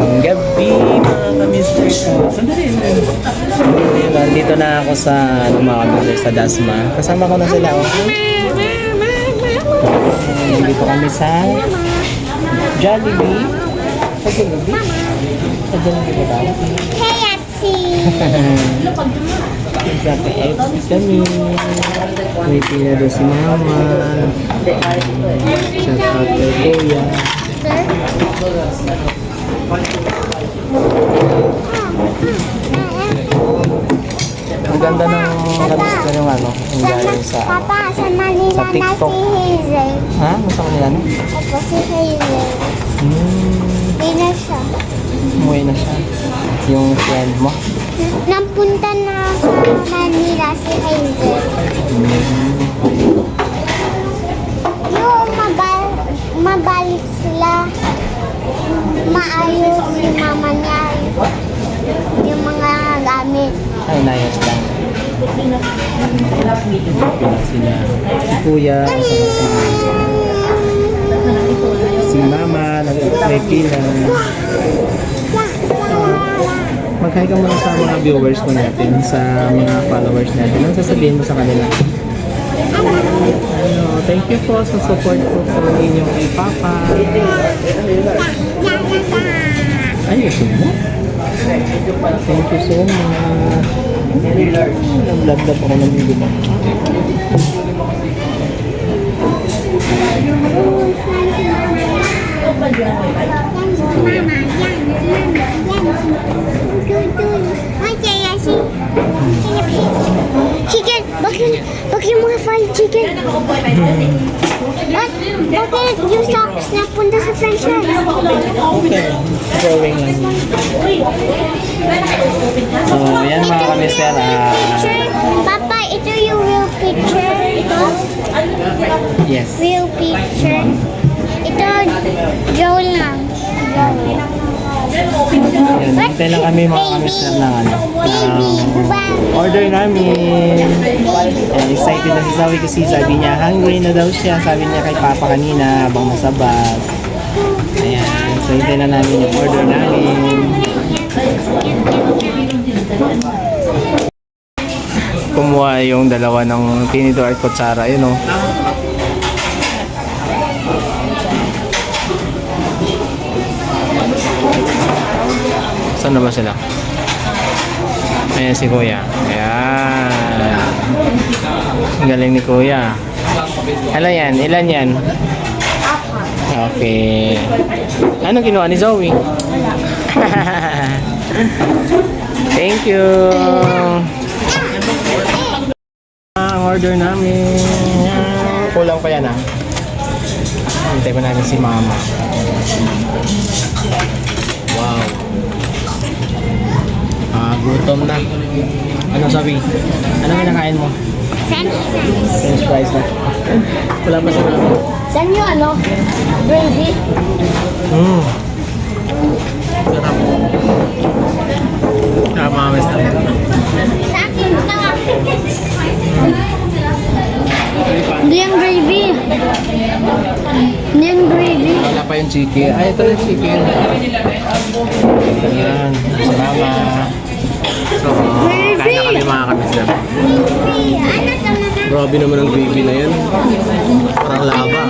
Magandang gabi mga ka-Mr. Sandali. Ayun, Nandito na ako sa, ano mga ka-Mr. sa Dasma. Kasama ko na sila. Oh. Nandito kami sa Jollibee. Sa Jollibee? Sa Jollibee ba? KFC. Sa KFC kami. May pinado si Mama. Shout out kay Kuya. Ang ganda ng ganito yung ano, yung galing sa... Papa, sa Manila Sa na TikTok. si Hazel. Ha? Nasa kanila na? Opo, si Hazel. Hmm, Hindi na siya. umuwi na siya. Yung friend mo. Napunta na sa Manila si Hazel. Yung Maayos si mama niya. Yung mga gamit. Ay, nayos lang. Pinas sila. Si Kuya, si, si Mama, nag- may pila. Mag-hi ka muna sa mga viewers ko natin, sa mga followers natin. Anong sasabihin mo sa kanila? Ano, thank you po sa support po po ninyo kay Papa. Ay, gusto mo? Thank you so much. Nag-vlog ako ng video mo. Chicken! Bakit, bakit yung mga fried chicken? Ba't, bakit yung socks napunta sa french fries? Okay. Drawing lang. So, yan mga kamister. Ah, Picture? Papa, ito yung real picture. Yes. real picture. Ito, Joel lang. Joel. Yan, lang kami mga kamister ng ano. Baby, diba? Order namin. Yan, excited na si Zoe kasi sabi niya, hungry na daw siya. Sabi niya kay Papa kanina habang nasa. Ayan, so na namin yung order namin. Kumuha yung dalawa ng tinidor at kutsara, yun o. Saan na ba sila? Ayan si Kuya. Ayan. Galing ni Kuya. Ilan yan? Ilan yan? Okay. Anong ginawa ni Zoe? Thank you. Ang order namin. Kulang pa yan ah. Hintay pa namin si Mama. Wow. Ah, gutom na. Ano sabi? Ano kinakain mo? French fries. French fries na. Wala pa sa namin. Saan yung ano? Gravy? Mm. Sarap. Sarap mga mister. Sa akin ito. Hindi yung gravy. Hindi yung gravy. Wala pa yung chicken. Ay, ito yung chicken. Ayan. Salama. So, kain na kami mga na? Grabe naman ang gravy na yan. Parang lava.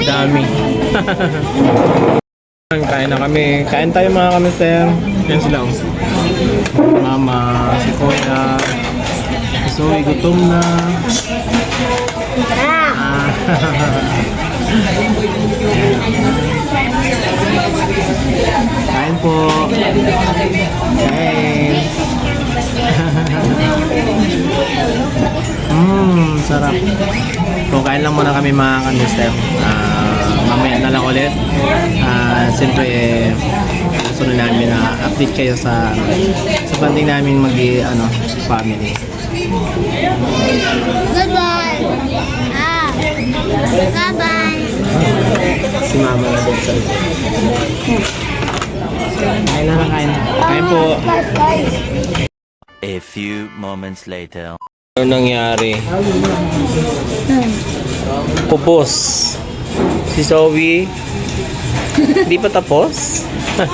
Dami. Kain na kami. Kain tayo mga kamister. Yan sila. oh. Mama, si Kuya. Zoe, gutom na. Ah. Kain po. Kain. Mmm, sarap. So, kain lang muna kami mga kanister. Ah, mamaya na lang ulit. Ah, Siyempre, eh, sunod namin na update kayo sa sa banding namin mag ano, family. Goodbye. Ah. Bye-bye. Si mama na din sa. Kain na lang, kain. Kain po. Few moments later. Ano nangyari? Pupos. Si Zoe, Hindi pa tapos?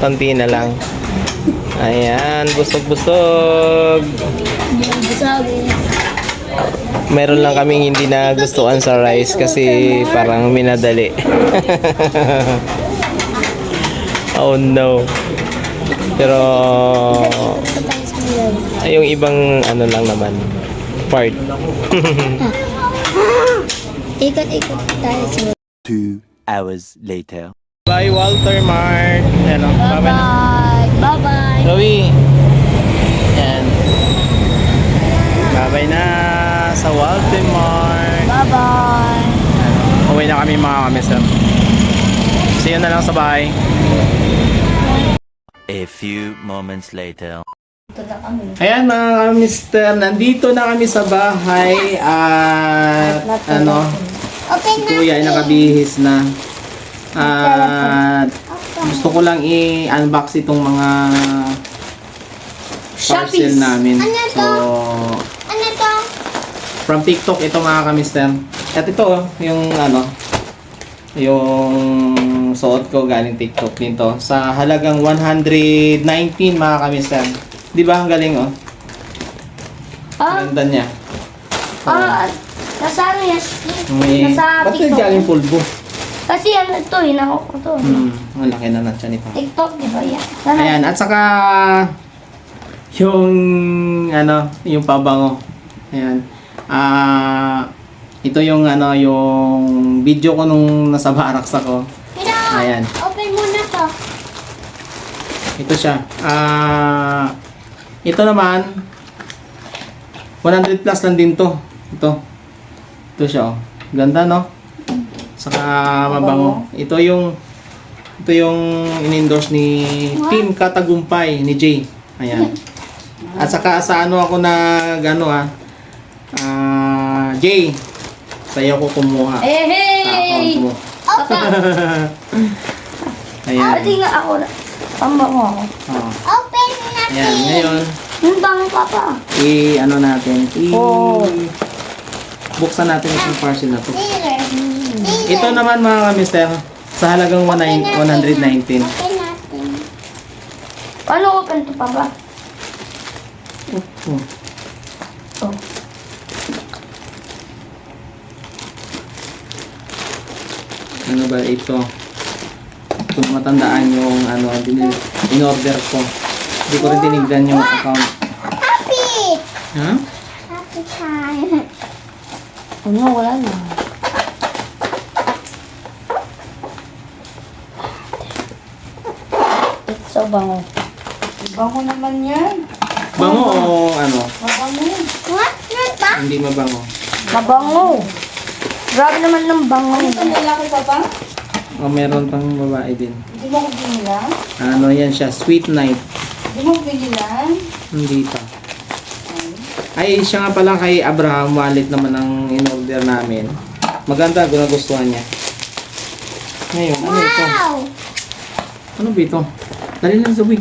Konti na lang. Ayan, busog-busog. Meron lang kaming hindi na gustuan sa rice kasi parang minadali. oh no. Pero ay, yung ibang ano lang naman part. Ikot-ikot tayo sa Two hours later. Bye Walter Mart. Ano, bye na. Bye-bye. Bye-bye. Chloe. Yan. Bye-bye na sa Walter Mart. Bye-bye. Ano, uwi na kami mga kamisar. See you na lang sa bahay. Few moments later. Ayan mga mister, nandito na kami sa bahay at ano, Open si kuya ay nakabihis na. At gusto ko lang i-unbox itong mga parcel namin. Ano So, Ano to? from TikTok ito mga kamister. At ito yung ano, yung suot ko galing TikTok dito sa halagang 119 mga kamister. Di ba ang galing oh? Ah, Ganda niya. ah, nasa ano yan? May, Nasa ba't may TikTok. galing pulbo? Kasi ano to, hinako ko to. Hmm, ang laki na ng tiyan nito. TikTok, di ba yan? Sana, Ayan, at saka yung ano, yung pabango. Ayan. Ah, ito yung ano, yung video ko nung nasa Barracks ako. Ayan. open muna to. Ito siya. Ah, ito naman 100 plus lang din to. Ito. Ito siya oh. Ganda no? Saka mabango. Ito yung ito yung in-endorse ni Team Katagumpay ni Jay. Ayan. At saka sa ano ako nag ano ah ah, Jay sa'yo ko kumuha Eh, hey! mo. Open, Ayan. Pati nga ako, pambango ako. Oh. Open natin. Ayan, ngayon Yung bango pa pa. i ano natin i Oh. buksan natin itong parcel na to Dealer. ito naman mga mister sa halagang 19 119 Open natin. Paano open to pa ba? oh, Oh. Ano ba ito kung matandaan yung ano din in order ko hindi ko rin tinignan yung account Happy! ha Happy time. Ano, wala na. It's so bango. Bango naman yan. bango o ano Mabango. What? Ano ba? hindi mabango Mabango. Grabe naman ng bango. Ito lalaki pa ba? O meron pang babae din Hindi mo ko binilang? ano yan siya sweet night Hindi mo ko binilang? hindi pa ay siya nga pala kay Abraham wallet naman ang in-order namin maganda gunagustuhan niya ngayon ano ito Wow! Ano ba ito? Dali lang sa wig.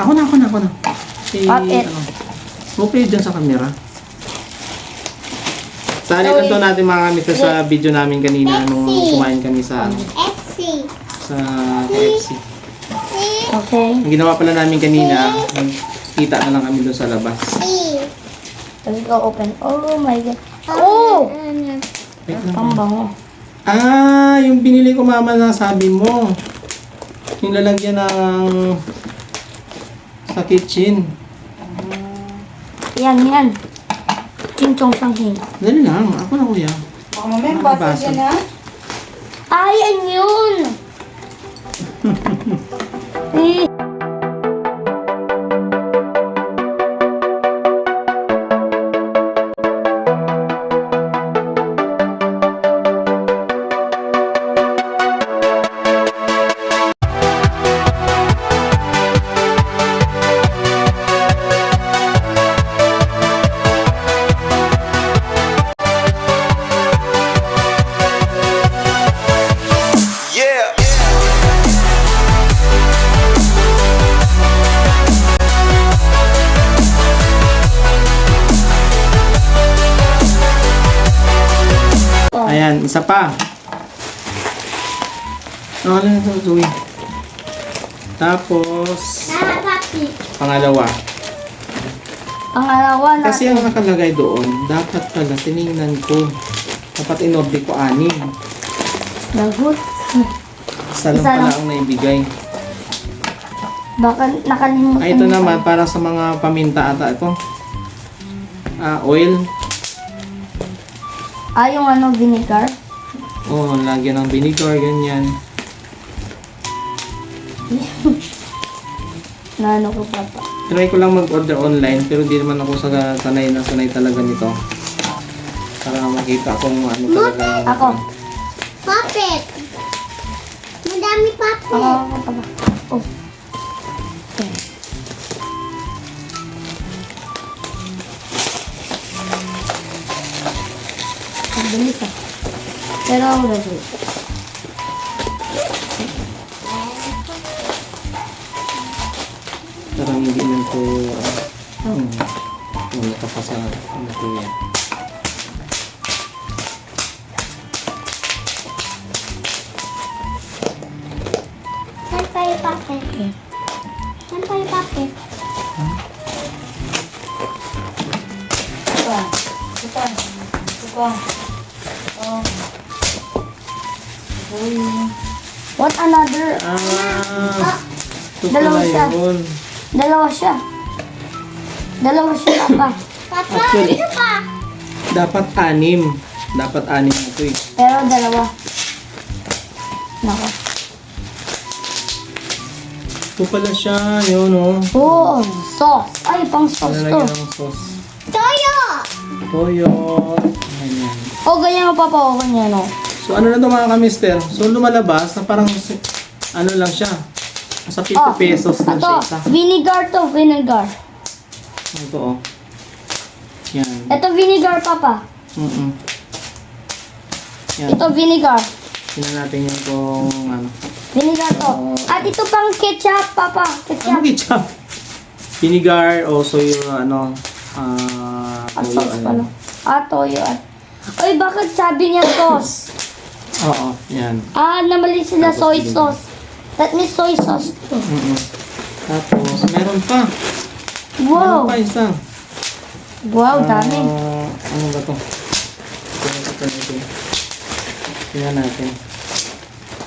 Ako na, ako na, ako na. Si, At it. ano. Okay dyan sa camera. Sali lang to natin mga kamita sa video namin kanina nung kumain kami sa ano, FC. sa KFC. Okay. Ang ginawa pala namin kanina, kita na lang kami doon sa labas. Let's go open. Oh my god. Oh! Wait lang. Pambango. Ah, yung binili ko mama na sabi mo. Yung lalagyan ng sa kitchen. Yan, yan. Chingchong sanghin. Dali lang, ako na kuya. Baka mamaya Mga basa baso. dyan ha? Ay, yan yun! Isa pa. Ano na ito, Zoe? Tapos, Ah, pangalawa. Ang alawa na. Kasi ang nakalagay doon, dapat pala tiningnan ko. Dapat inorder ko anim. Lagot. Isa lang Isa pala lang. ang naibigay. Baka nakalimutan. Ay, ito mo. naman, para sa mga paminta ata ito. Ah, oil. Ah, yung ano, vinegar. Oh, lagyan ng vinegar, ganyan. Na ano ko papa. Try ko lang mag-order online, pero di naman ako sa sanay na sanay talaga nito. Para makita kung ano talaga. Ako. Puppet. Madami puppet. Ako, ako, papa. Pero ako na Parang hindi man to, uh, hmm, ano ka pa sa, ano to yan. Dalawa siya. yun. Dalawa siya. Dalawa siya papa. Papa, Actually- ano pa? Dapat anim. Dapat anim ito eh. Pero dalawa. Nako. Ito pala siya, yun oh. Oh, sauce. Ay, pang sauce to. Lalagyan ng sauce. Toyo! Toyo. Ganyan. Oh, ganyan ko papa. Oh, ganyan oh. So ano na ito mga kamister? So lumalabas na parang si- ano lang siya. Sa 50 Oh, pesos lang siya Ito, isa. vinegar to, vinegar. Ito oh. Yan. Ito vinegar papa. Mm-mm. Yan. Ito vinegar. Tingnan natin yung kung ano. Vinegar to. At ito pang ketchup papa. Ano Ketchup. ketchup? Vinegar, also yung ano, ah, At toyo, sauce ano. pala. Ah, toyo at. Ay, bakit sabi niya sauce? Oo, yan. Ah, namali sila Tapos soy sauce. That means soy sauce to. Mm-mm. Tapos, meron pa. Wow. Meron pa isa. Wow, dami. Ah, ano ba to? Tingnan natin ito. Tingnan natin.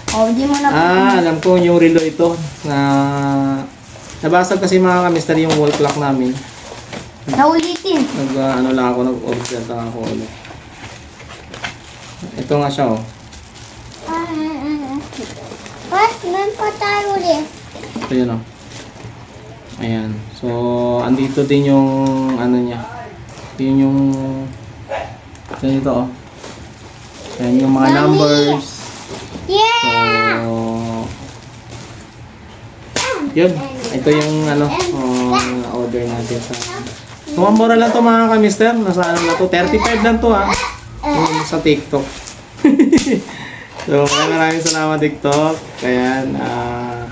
Oh, di mo na Ah, alam ko yung relo ito na nabasag kasi mga kamister yung wall clock namin. Naulitin. Nag ah, ano lang ako nag-order lang ako ulit. Ito nga siya oh. Ah, ah, ah. What? Meron pa tayo ulit. Ito yun oh. Ayan. So, andito din yung ano niya. Yun yung ganito oh. Ayan yung mga Mami! numbers. Yeah! So, yun. Ito yung ano, uh, order natin sa... So, mura lang to mga kamister. Nasa ano na to? 35 lang to ha. Yung sa TikTok. so, maraming maraming salamat TikTok. Kaya, ah...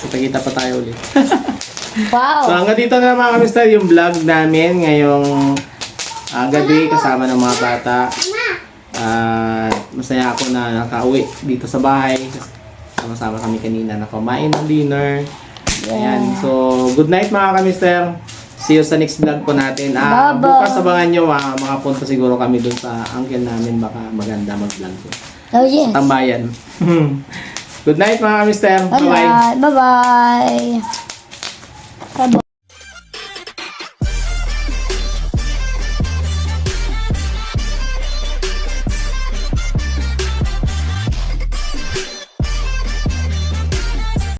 kita-kita pa tayo ulit. Wow. So hanggang dito na mga kamister yung vlog namin ngayong ah, gabi kasama ng mga bata. At masaya ako na nakauwi dito sa bahay. Sama-sama kami kanina na kumain ng dinner. Ayan. So, good night mga kamister. See you sa next vlog po natin. Ah, Bye-bye. bukas abangan nyo, ah, makapunta siguro kami dun sa uncle namin. Baka maganda mag-vlog ko. Oh, yes. Tambayan. good night mga kamister. Bye-bye. Bye-bye.